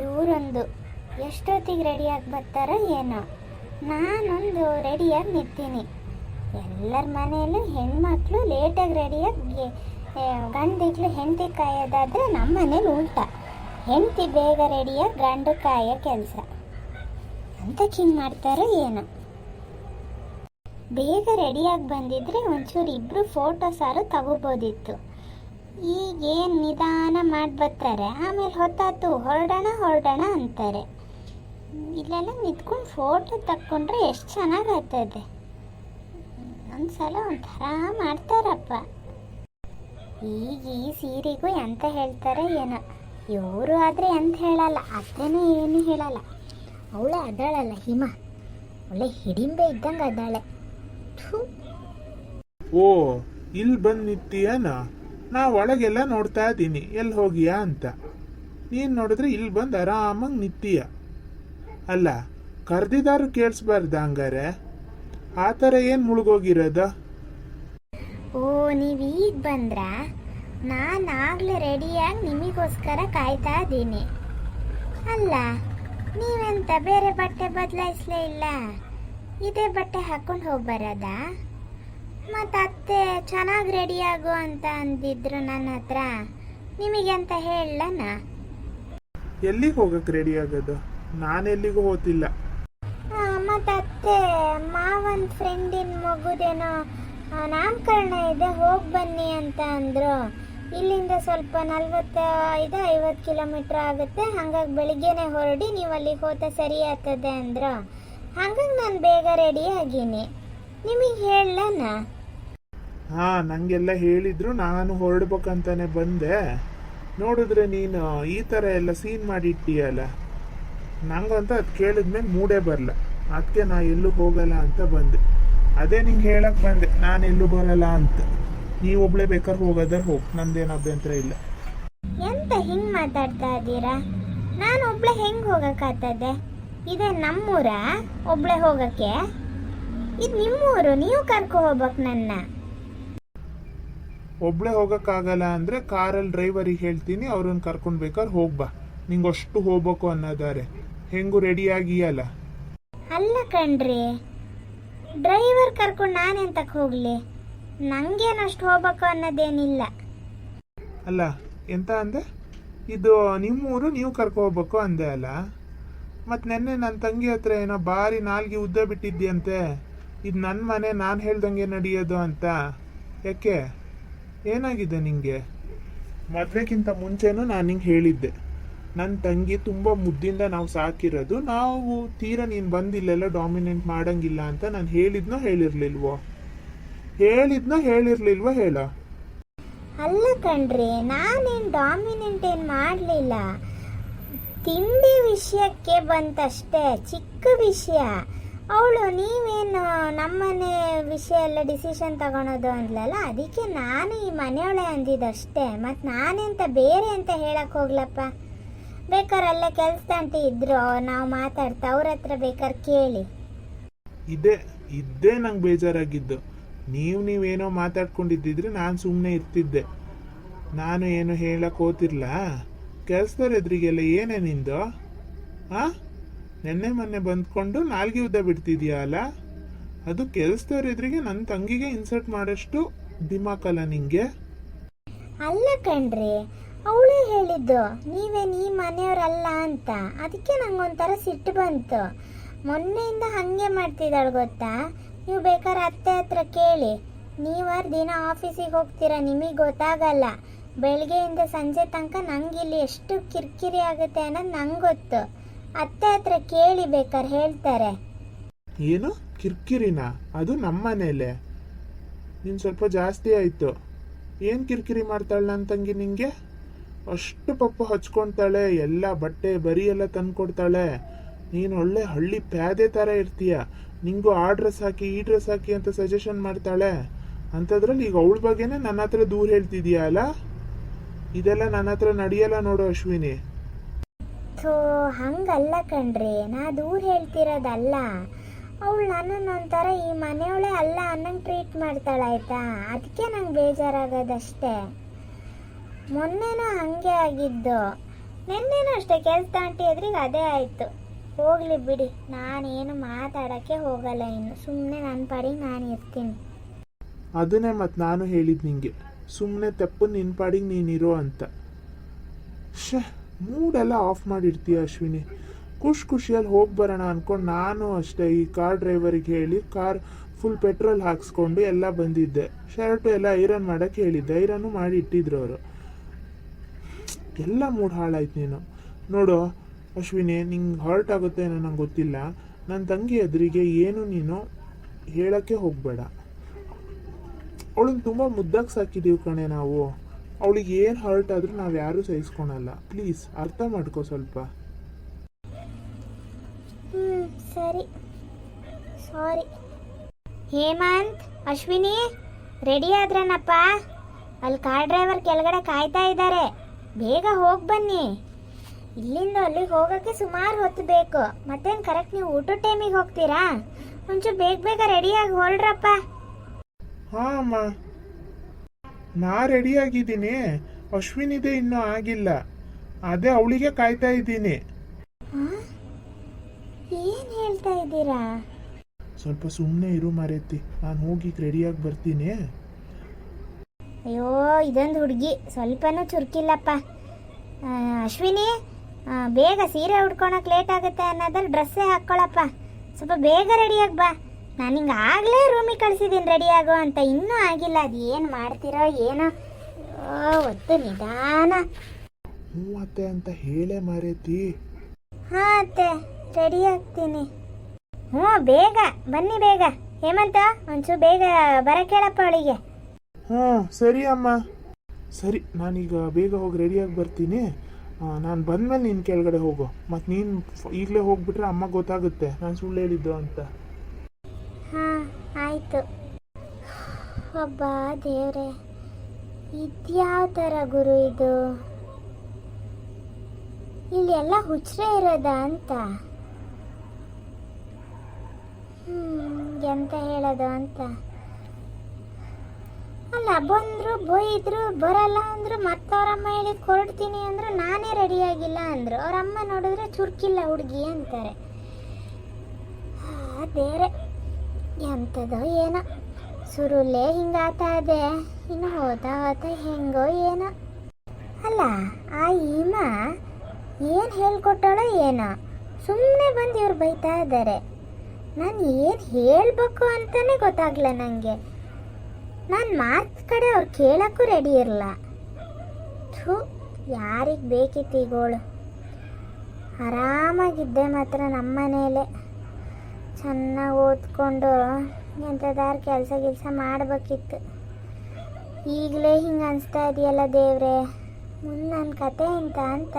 ಇವರೊಂದು ಎಷ್ಟೊತ್ತಿಗೆ ರೆಡಿಯಾಗಿ ಬರ್ತಾರೋ ಏನೋ. ನಾನೊಂದು ರೆಡಿಯಾಗಿ ನಿಂತೀನಿ. ಎಲ್ಲರ ಮನೆಯಲ್ಲೂ ಹೆಣ್ಮಕ್ಳು ಲೇಟಾಗಿ ರೆಡಿಯಾಗಿ ಗಂಡಿಗ್ಳು ಹೆಂಡತಿ ಕಾಯೋದಾದರೆ ನಮ್ಮ ಮನೇಲಿ ಉಲ್ಟ ಹೆಂಡತಿ ಬೇಗ ರೆಡಿಯಾಗಿ ಗಂಡು ಕಾಯೋ ಕೆಲಸ. ಅಂತ ಹಿಂಗೆ ಮಾಡ್ತಾರೋ ಏನೋ. ಬೇಗ ರೆಡಿಯಾಗಿ ಬಂದಿದ್ರೆ ಒಂಚೂರು ಇಬ್ಬರು ಫೋಟೋಸಾರು ತಗೋಬೋದಿತ್ತು. ಈಗ ಏನು ನಿಧಾನ ಮಾಡಿ ಬರ್ತಾರೆ. ಆಮೇಲೆ ಹೊತ್ತಾತು ಹೊರಡೋಣ ಹೊರಡೋಣ ಅಂತಾರೆ. ಇಲ್ಲೆಲ್ಲ ನಿಂತ್ಕೊಂಡು ಫೋಟೋ ತಕ್ಕೊಂಡ್ರೆ ಎಷ್ಟು ಚೆನ್ನಾಗಾಗ್ತದೆ. ಒಂದ್ಸಲ ಒಂಥರ ಮಾಡ್ತಾರಪ್ಪ. ಈಗ ಈ ಸೀರೆಗೂ ಎಂತ ಹೇಳ್ತಾರೆ ಏನೋ. ಇವರು ಆದರೆ ಎಂತ ಹೇಳಲ್ಲ ಅತ್ತೆನೇ ಏನು ಹೇಳಲ್ಲ. ಅವಳೆ ಅದಾಳಲ್ಲ ಹಿಮ. ಒಳ್ಳೆ ಹಿಡಿಂಬೆ ಇದ್ದಂಗೆ ಅದಾಳೆ. ಓ ಇಲ್ಲಿ ಬಂದು ನಾ ಒಳಗೆಲ್ಲ ನೋಡ್ತಾ ಇದ್ದೀನಿ. ಎಲ್ಲಿ ಹೋಗಿಯಾ ಅಂತ. ನೀನು ನೋಡಿದ್ರೆ ಇಲ್ಲಿ ಬಂದು ಆರಾಮಾಗಿ ನಿತ್ತೀಯ ಅಲ್ಲ, ಕರ್ದಿದಾರು ಕೇಳಿಸ್ಬಾರ್ದ ಹಂಗಾರೆ? ಆ ಥರ ಏನು ಮುಳುಗೋಗಿರೋದ? ಓ, ನೀವು ಈಗ ಬಂದ್ರಾ? ನಾನು ಆಗಲೇ ರೆಡಿಯಾಗಿ ನಿಮಗೋಸ್ಕರ ಕಾಯ್ತಾ ಇದ್ದೀನಿ. ಅಲ್ಲ, ನೀವೆಂತ ಬೇರೆ ಬಟ್ಟೆ ಬದಲಾಯಿಸ್ಲೇ ಇಲ್ಲ? ಇದೇ ಬಟ್ಟೆ ಹಾಕೊಂಡು ಹೋಗಿ ಮತ್ತು ಅತ್ತೆ ಚೆನ್ನಾಗಿ ರೆಡಿಯಾಗು ಅಂತ ಅಂದಿದ್ರು ನನ್ನ ಹತ್ರ. ನಿಮಗೆಂತ ಹೇಳಲನ ಎಲ್ಲಿಗೆ ಹೋಗಕ್ಕೆ ರೆಡಿ ಆಗೋದು? ನಾನು ಎಲ್ಲಿಗೂ ಹೋತಿಲ್ಲ. ಮತ್ತು ಅತ್ತೆ ಮಾವನ್ ಫ್ರೆಂಡಿನ ಮಗುದೇನೋ ನಾಮಕರಣ ಇದೆ ಹೋಗಿ ಬನ್ನಿ ಅಂತ ಅಂದರು. ಇಲ್ಲಿಂದ ಸ್ವಲ್ಪ ನಲ್ವತ್ತೈದು ಐವತ್ತು ಕಿಲೋಮೀಟ್ರ್ ಆಗುತ್ತೆ. ಹಂಗಾಗಿ ಬೆಳಿಗ್ಗೆನೆ ಹೊರಡಿ ನೀವು ಅಲ್ಲಿಗೆ ಹೋತ ಸರಿ ಆಗ್ತದೆ ಅಂದರು. ಹಂಗಾಗಿ ನಾನು ಬೇಗ ರೆಡಿ ಆಗೀನಿ. ನಿಮಗೆ ಹೇಳಲ್ಲ ಹಾ ನಂಗೆಲ್ಲ ಹೇಳಿದ್ರು. ನಾನು ಹೊರಡ್ಬೇಕಂತಾನೆ ಬಂದೆ. ನೋಡಿದ್ರೆ ನೀನು ಈ ಥರ ಎಲ್ಲ ಸೀನ್ ಮಾಡಿಟ್ಟಿಯಲ್ಲ? ನಂಗಂತ ಅದು ಕೇಳಿದ್ಮೇಲೆ ಮೂಡೇ ಬರಲ್ಲ ಅದಕ್ಕೆ ನಾ ಎಲ್ಲೂ ಹೋಗಲ್ಲ ಅಂತ ಬಂದೆ. ಅದೇ ನಿಂಗೆ ಹೇಳಕ್ ಬಂದೆ. ನಾನು ಎಲ್ಲೂ ಬರಲ್ಲ ಅಂತ. ನೀವು ಒಬ್ಳೆ ಬೇಕಾದ್ರೆ ಹೋಗೋದಾರೆ ಹೋಗಿ. ನಂದೇನು ಅಭ್ಯಂತರ ಇಲ್ಲ. ಎಂತ ಹಿಂಗೆ ಮಾತಾಡ್ತಾ ಇದ್ದೀರಾ? ನಾನು ಒಬ್ಳೆ ಹೆಂಗೆ ಹೋಗಕ್ಕಾಗ್ತದೆ ಇದೇ ನಮ್ಮೂರ? ಒಬ್ಳೆ ಹೋಗಕ್ಕೆ? ಇದು ನಿಮ್ಮೂರು ನೀವು ಕರ್ಕೊ ಹೋಗ್ಬೇಕು ನನ್ನ. ಒಬ್ಳೆ ಹೋಗಕ್ಕಾಗಲ್ಲ ಅಂದ್ರೆ ಕಾರಲ್ಲಿ ಡ್ರೈವರಿಗೆ ಹೇಳ್ತೀನಿ ಅವ್ರನ್ನ ಕರ್ಕೊಂಡು ಬೇಕಾದ್ರೆ ಹೋಗ್ಬಾ ನಿಂಗೆ ಅಷ್ಟು ಹೋಗ್ಬೇಕು ಅನ್ನೋದಾರೆ. ಹೆಂಗು ರೆಡಿ ಆಗಿಯಲ್ಲ ಅಲ್ಲ? ಕಣ್ರಿ ಡ್ರೈವರ್ ಕರ್ಕೊಂಡು ನಾನೆಂತಕ್ಕೆ ಹೋಗ್ಲಿ? ನಂಗೇನಷ್ಟು ಹೋಗ್ಬೇಕು ಅನ್ನೋದೇನಿಲ್ಲ. ಅಲ್ಲ ಎಂತ ಅಂದೆ? ಇದು ನಿಮ್ಮೂರು ನೀವು ಕರ್ಕೊ ಹೋಗ್ಬೇಕು ಅಂದೆ ಅಲ್ಲ? ಮತ್ತು ನೆನ್ನೆ ನನ್ನ ತಂಗಿ ಹತ್ರ ಏನೋ ಭಾರಿ ನಾಲ್ಗೆ ಉದ್ದ ಬಿಟ್ಟಿದ್ಯಂತೆ. ಇದು ನನ್ನ ಮನೆ ನಾನು ಹೇಳ್ದಂಗೆ ನಡೆಯೋದು ಅಂತ. ಯಾಕೆ? ಏನಾಗಿದೆ ನಿಮಗೆ ಮದುವೆಗಿಂತ ಮುಂಚೆನೂ ನಾನು ಹಿಂಗೆ ಹೇಳಿದ್ದೆ. ನನ್ನ ತಂಗಿ ತುಂಬ ಮುದ್ದಿಂದ ನಾವು ಸಾಕಿರೋದು. ನಾವು ತೀರ ನೀನು ಬಂದಿಲ್ಲೆಲ್ಲ ಡಾಮಿನೆಂಟ್ ಮಾಡಂಗಿಲ್ಲ ಅಂತ ನಾನು ಹೇಳಿದ್ನೋ ಹೇಳಿರ್ಲಿಲ್ವೋ? ಹೇಳಿದ್ನೋ ಹೇಳಿರ್ಲಿಲ್ವೋ ಹೇಳ? ಅಲ್ಲ ಕಣ್ರಿ, ನಾನೇನು ಡಾಮಿನೆಂಟ್ ಏನು ಮಾಡಲಿಲ್ಲ. ತಿಂಡಿ ವಿಷಯಕ್ಕೆ ಬಂತಷ್ಟೇ, ಚಿಕ್ಕ ವಿಷಯ. ಅವಳು, ನೀವೇನು ನಮ್ಮನೆ ವಿಷಯ ಎಲ್ಲ ಡಿಸಿಷನ್ ತಗೊಳೋದು ಅಂದ್ಲಲ್ಲ? ಅದಕ್ಕೆ ನಾನು ಈ ಮನೆಯೊಳೆ ಅಂದಿದ್ದಷ್ಟೇ. ಮತ್ತು ನಾನೆಂತ ಬೇರೆ ಅಂತ ಹೇಳಕ್ಕೆ ಹೋಗ್ಲಪ್ಪ? ಬೇಕಾದ್ರೆ ಅಲ್ಲೇ ಅಂತ ಇದ್ರು, ನಾವು ಮಾತಾಡ್ತಾ. ಅವ್ರ ಹತ್ರ ಬೇಕಾದ್ರೆ ಕೇಳಿ. ಇದೇ, ಇದ್ದೇ ನಂಗೆ ಬೇಜಾರಾಗಿದ್ದು. ನೀವು ನೀವೇನೋ ಮಾತಾಡ್ಕೊಂಡಿದ್ದಿದ್ರೆ ನಾನು ಸುಮ್ಮನೆ ಇರ್ತಿದ್ದೆ. ನಾನು ಏನು ಹೇಳಕ್ಕೆ ಹೋತಿರ್ಲ? ಕೆಲಸದವ್ರ ಎದುರಿಗೆಲ್ಲ ಏನೇ ನಿಂದು? ಆ? ನೆನ್ನೆ ಮೊನ್ನೆ ಬಂದ್ಕೊಂಡು ನಾಲ್ಗೆ ಉದ್ದ ಬಿಡ್ತಿದ್ಯಾ ಅಲ್ಲ? ಅದು ಕೆಲಸದವ್ರ ಎದುರಿಗೆ ನನ್ನ ತಂಗಿಗೆ ಇನ್ಸರ್ಟ್ ಮಾಡೋಷ್ಟು ದಿಮಾಕಲ್ಲ ನಿಂಗೆ? ಅಲ್ಲ ಕಣ್ರಿ, ಅವಳೇ ಹೇಳಿದ್ದು, ನೀವೇ ನೀ ಮನೆಯವರಲ್ಲ ಅಂತ. ಅದಕ್ಕೆ ನಂಗೊಂಥರ ಸಿಟ್ಟು ಬಂತು. ಮೊನ್ನೆಯಿಂದ ಹಾಗೆ ಮಾಡ್ತಿದ್ದಾಳೆ ಗೊತ್ತಾ? ನೀವು ಬೇಕಾದ್ರೆ ಅತ್ತೆ ಹತ್ರ ಕೇಳಿ. ನೀವಾರು ದಿನ ಆಫೀಸಿಗೆ ಹೋಗ್ತೀರಾ ನಿಮಗೆ ಗೊತ್ತಾಗಲ್ಲ. ಬೆಳಗ್ಗೆಯಿಂದ ಸಂಜೆ ತನಕ ನಂಗೆ ಇಲ್ಲಿ ಎಷ್ಟು ಕಿರಿಕಿರಿ ಆಗುತ್ತೆ ಅನ್ನೋದು ನಂಗೆ ಗೊತ್ತು. ಅತ್ತೆ ಹತ್ರ ಕೇಳಿ ಬೇಕಾದ್ರೆ ಹೇಳ್ತಾರೆ. ಏನು? ಕಿರ್ಕಿರಿನ? ಅದು ನಮ್ಮನೇಲೆ ನೀನು ಸ್ವಲ್ಪ ಜಾಸ್ತಿ ಆಯ್ತು. ಏನು ಕಿರಿಕಿರಿ ಮಾಡ್ತಾಳ ನನ್ನ ತಂಗಿ ನಿಂಗೆ? ಅಷ್ಟು ಪಪ್ಪ ಹಚ್ಕೊಳ್ತಾಳೆ ಎಲ್ಲ ಬಟ್ಟೆ ಬರಿ ಎಲ್ಲ ತಂದ್ಕೊಡ್ತಾಳೆ. ನೀನು ಒಳ್ಳೆ ಹಳ್ಳಿ ಪ್ಯಾದೆ ಥರ ಇರ್ತೀಯ. ನಿಂಗೂ ಆ ಡ್ರೆಸ್ ಹಾಕಿ, ಈ ಡ್ರೆಸ್ ಹಾಕಿ ಅಂತ ಸಜೆಷನ್ ಮಾಡ್ತಾಳೆ. ಅಂಥದ್ರಲ್ಲಿ ಈಗ ಅವಳ ಬಗ್ಗೆನೇ ನನ್ನ ಹತ್ರ ದೂರ ಹೇಳ್ತಿದೀಯ ಅಲ್ಲ? ಇದೆಲ್ಲ ನನ್ನ ಹತ್ರ ನಡೆಯಲ್ಲ ನೋಡು ಅಶ್ವಿನಿ. ಥೋ ಹಂಗಲ್ಲ ಕಣ್ರಿ ನಾ ದೂರ ಹೇಳ್ತಿರೋದಲ್ಲ. ಅವಳು ನನ್ನನ್ನು ಒಂಥರ ಈ ಮನೆಯವಳೇ ಅಲ್ಲ ಅನ್ನಂಗೆ ಟ್ರೀಟ್ ಮಾಡ್ತಾಳೆ ಆಯ್ತಾ? ಅದಕ್ಕೆ ನಂಗೆ ಬೇಜಾರಾಗೋದಷ್ಟೇ. ಮೊನ್ನೆನೂ ಹಾಗೆ ಆಗಿದ್ದು. ನಿನ್ನೆನೂ ಅಷ್ಟೇ, ಕೆಲಸ ಆಂಟಿ ಎದುರಿಗೆ ಅದೇ ಆಯಿತು. ಹೋಗ್ಲಿ ಬಿಡಿ, ನಾನೇನು ಮಾತಾಡೋಕ್ಕೆ ಹೋಗಲ್ಲ ಇನ್ನು. ಸುಮ್ಮನೆ ನನ್ನ ಪಾಡಿಗೆ ನಾನು ಇರ್ತೀನಿ. ಅದನ್ನೇ ಮತ್ತು ನಾನು ಹೇಳಿದ್ದು ನಿಂಗೆ. ಸುಮ್ಮನೆ ತಪ್ಪು ನಿನ್ನ ಪಾಡಿಗೆ ನೀನಿರೋ ಅಂತ. ಶೇ ಮೂಡೆಲ್ಲ ಆಫ್ ಮಾಡಿರ್ತೀಯ ಅಶ್ವಿನಿ? ಖುಷಿ ಖುಷಿಯಲ್ಲಿ ಹೋಗಿ ಬರೋಣ ಅಂದ್ಕೊಂಡು ನಾನು ಅಷ್ಟೇ ಈ ಕಾರ್ ಡ್ರೈವರಿಗೆ ಹೇಳಿ ಕಾರ್ ಫುಲ್ ಪೆಟ್ರೋಲ್ ಹಾಕ್ಸ್ಕೊಂಡು ಎಲ್ಲ ಬಂದಿದ್ದೆ. ಶರ್ಟು ಎಲ್ಲ ಐರನ್ ಮಾಡೋಕ್ಕೆ ಹೇಳಿದ್ದೆ. ಐರನ್ನು ಮಾಡಿ ಇಟ್ಟಿದ್ರು ಅವರು. ಎಲ್ಲ ಮೂಡ್ ಹಾಳಾಯ್ತು ನೀನು. ನೋಡು ಅಶ್ವಿನಿ, ನಿಂಗೆ ಹರ್ಟ್ ಆಗುತ್ತೆ ಏನೋ ನಂಗೆ ಗೊತ್ತಿಲ್ಲ. ನನ್ನ ತಂಗಿ ಎದುರಿಗೆ ಏನು ನೀನು ಹೇಳೋಕ್ಕೆ ಹೋಗಬೇಡ. ಅವಳನ್ನ ತುಂಬ ಮುದ್ದಾಗಿ ಸಾಕಿದ್ದೀವಿ ಕಣೆ ನಾವು. ಅವಳಿಗೆ ಏನು ಹರ್ಟ್ ಆದರೂ ನಾವು ಯಾರೂ ಸಹಿಸ್ಕೊಳಲ್ಲ. ಪ್ಲೀಸ್ ಅರ್ಥ ಮಾಡ್ಕೋ ಸ್ವಲ್ಪ. ಹ್ಞೂ ಸರಿ. ಸಾರಿ ಹೇಮಂತ್ ಅಶ್ವಿನಿ ರೆಡಿ ಆದ್ರನಪ್ಪ? ಅಲ್ಲಿ ಕಾರ್ ಡ್ರೈವರ್ ಕೆಳಗಡೆ ಕಾಯ್ತಾ ಇದ್ದಾರೆ. ಬೇಗ ಹೋಗಿ ಬನ್ನಿ. ಇಲ್ಲಿಂದ ಅಲ್ಲಿಗೆ ಹೋಗೋಕ್ಕೆ ಸುಮಾರು ಹೊತ್ತು ಬೇಕು. ಮತ್ತೇನು ಕರೆಕ್ಟ್ ನೀವು ಊಟದ ಟೈಮಿಗೆ ಹೋಗ್ತೀರಾ? ಒಂಚೂರು ಬೇಗ ಬೇಗ ರೆಡಿಯಾಗಿ ಹೊರಡ್ರಪ್ಪ. ಹಾ ಅಮ್ಮ. ನಾ ರೆಡಿಯಾಗಿದ್ದೀನಿ. ಅಶ್ವಿನಿದೆ ಇನ್ನೂ ಆಗಿಲ್ಲ. ಅದೇ ಅವಳಿಗೆ ಕಾಯ್ತಾ ಇದ್ದೀನಿ. ಏನು ಹೇಳ್ತಾ ಇದ್ದೀರಾ? ಸ್ವಲ್ಪ ಸುಮ್ಮನೆ ಇರು ಮಾರೈತಿ. ನಾನು ಹೋಗಿ ರೆಡಿಯಾಗಿ ಬರ್ತೀನಿ. ಅಯ್ಯೋ ಇದೊಂದು ಹುಡುಗಿ. ಸ್ವಲ್ಪನೂ ಚುರುಕಿಲ್ಲಪ್ಪ. ಅಶ್ವಿನಿ ಬೇಗ ಸೀರೆ ಉಡ್ಕೊಳಕ್ ಲೇಟ್ ಆಗುತ್ತೆ ಅನ್ನೋದ್ರಲ್ಲಿ ಡ್ರೆಸ್ಸೇ ಹಾಕ್ಕೊಳಪ್ಪ. ಸ್ವಲ್ಪ ಬೇಗ ರೆಡಿಯಾಗಿ ಬಾ. ನಾನು ಹಿಂಗೆ ಆಗಲೇ ರೂಮಿಗೆ ಕಳಿಸಿದ್ದೀನಿ ರೆಡಿ ಆಗೋ ಅಂತ ಇನ್ನೂ ಆಗಿಲ್ಲ. ಅದು ಏನು ಮಾಡ್ತೀರೋ ಏನೋ. ಒತ್ತು ನಿಧಾನ. ಹ್ಞೂ ಅತ್ತೆ ಅಂತ ಹೇಳೇ ಮಾರೈತಿ. ಹಾಂ ಅತ್ತೆ ರೆಡಿ ಆಗ್ತೀನಿ. ಹ್ಞೂ ಬೇಗ. ಬನ್ನಿ ಬೇಗ. ಹೇಮಂತ ಒಂಚೂರು ಬೇಗ ಬರ ಕೇಳಪ್ಪ ಅವಳಿಗೆ. ಹ್ಞೂ ಸರಿ ಅಮ್ಮ. ಸರಿ ನಾನೀಗ ಬೇಗ ಹೋಗಿ ರೆಡಿಯಾಗಿ ಬರ್ತೀನಿ. ನಾನು ಬಂದಮೇಲೆ ನೀನು ಕೆಳಗಡೆ ಹೋಗು. ಮತ್ತು ನೀನು ಈಗಲೇ ಹೋಗ್ಬಿಟ್ರೆ ಅಮ್ಮ ಗೊತ್ತಾಗುತ್ತೆ. ನಾನು ಸುಳ್ಳು ಹೇಳಿದ್ದು ಅಂತ. ಆಯಿತು. ಒಬ್ಬ ದೇವ್ರೆ, ಇದ್ಯಾವ ಥರ ಗುರು ಇದು? ಇಲ್ಲಿ ಎಲ್ಲ ಹುಚ್ಚರೆ ಇರೋದ ಅಂತ. ಎಂತ ಹೇಳೋದು ಅಂತ. ಅಲ್ಲ, ಬಂದ್ರು, ಬೈದ್ರು, ಬರಲ್ಲ ಅಂದ್ರು, ಮತ್ತವ್ರಮ್ಮ ಹೇಳಿ ಕೊಡ್ತೀನಿ ಅಂದ್ರು, ನಾನೇ ರೆಡಿ ಆಗಿಲ್ಲ ಅಂದ್ರು. ಅವ್ರ ಅಮ್ಮ ನೋಡಿದ್ರೆ ಚುರುಕಿಲ್ಲ ಹುಡುಗಿ ಅಂತಾರೆ. ಬೇರೆ ಎಂಥದೋ ಏನೋ. ಸುರುಲ್ಲೇ ಹಿಂಗಾತ ಇದೆ ಇನ್ನು ಹೋದ ಹೋದ ಹೆಂಗೋ ಏನೋ. ಅಲ್ಲ, ಆ ಈಮ ಏನು ಹೇಳ್ಕೊಟ್ಟಳೋ ಏನೋ. ಸುಮ್ಮನೆ ಬಂದು ಇವ್ರು ಬೈತಾ ಇದ್ದಾರೆ ನಾನು ಏನು ಹೇಳಬೇಕು ಅಂತಲೇ ಗೊತ್ತಾಗ್ಲ ನನಗೆ ನಾನು ಮಾತು ಕಡೆ ಅವ್ರು ಕೇಳೋಕ್ಕೂ ರೆಡಿ ಇರಲ್ಲ ಥೂ, ಯಾರಿಗೆ ಬೇಕಿತ್ತು ಈಗೋಳು. ಆರಾಮಾಗಿದ್ದೆ ಮಾತ್ರ ನಮ್ಮ ಮನೇಲೆ ಚೆನ್ನಾಗಿ ಓದ್ಕೊಂಡು ಎಂಥದಾರು ಕೆಲಸ ಗಿಲ್ಸ ಮಾಡಬೇಕಿತ್ತು. ಈಗಲೇ ಹಿಂಗೆ ಅನಿಸ್ತಾ ಇದೆಯಲ್ಲ ದೇವ್ರೆ, ಮುಂದೆ ನನ್ನ ಕತೆ ಎಂತ ಅಂತ?